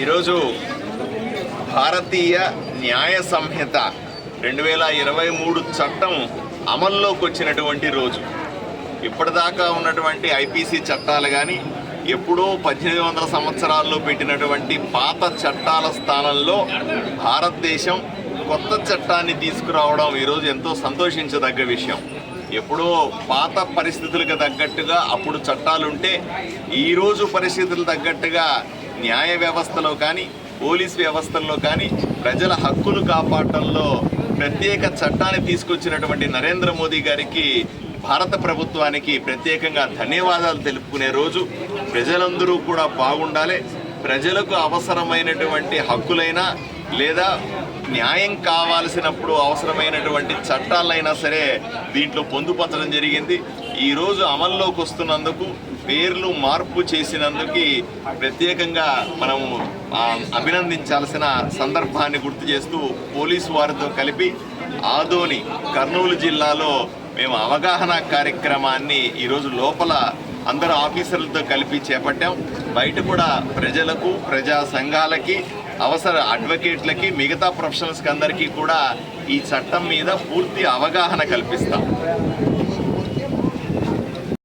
ఈరోజు భారతీయ న్యాయ సంహిత రెండు వేల ఇరవై మూడు చట్టం అమల్లోకి వచ్చినటువంటి రోజు. ఇప్పటిదాకా ఉన్నటువంటి ఐపీసీ చట్టాలు కానీ ఎప్పుడో పద్దెనిమిది వందల సంవత్సరాల్లో పెట్టినటువంటి పాత చట్టాల స్థానంలో భారతదేశం కొత్త చట్టాన్ని తీసుకురావడం ఈరోజు ఎంతో సంతోషించదగ్గ విషయం. ఎప్పుడో పాత పరిస్థితులకు తగ్గట్టుగా అప్పుడు చట్టాలుంటే ఈరోజు పరిస్థితులు తగ్గట్టుగా న్యాయ వ్యవస్థలో కానీ పోలీస్ వ్యవస్థల్లో కానీ ప్రజల హక్కులు కాపాడటంలో ప్రత్యేక చట్టాన్ని తీసుకొచ్చినటువంటి నరేంద్ర మోదీ గారికి భారత ప్రభుత్వానికి ప్రత్యేకంగా ధన్యవాదాలు తెలుపుకునే రోజు ప్రజలందరూ కూడా బాగుండాలి. ప్రజలకు అవసరమైనటువంటి హక్కులైనా లేదా న్యాయం కావాల్సినప్పుడు అవసరమైనటువంటి చట్టాలైనా సరే దీంట్లో పొందుపరచడం జరిగింది. ఈరోజు అమల్లోకి వస్తున్నందుకు పేర్లు మార్పు చేసినందుకు ప్రత్యేకంగా మనం అభినందించాల్సిన సందర్భాన్ని గుర్తు చేస్తూ పోలీసు వారితో కలిపి ఆదోని కర్నూలు జిల్లాలో మేము అవగాహన కార్యక్రమాన్ని ఈరోజు లోపల అందరు ఆఫీసర్లతో కలిపి చేపట్టాం. బయట కూడా ప్రజలకు ప్రజా సంఘాలకి అవసర అడ్వకేట్లకి మిగతా ప్రొఫెషనల్స్కి అందరికీ కూడా ఈ చట్టం మీద పూర్తి అవగాహన కల్పిస్తాం.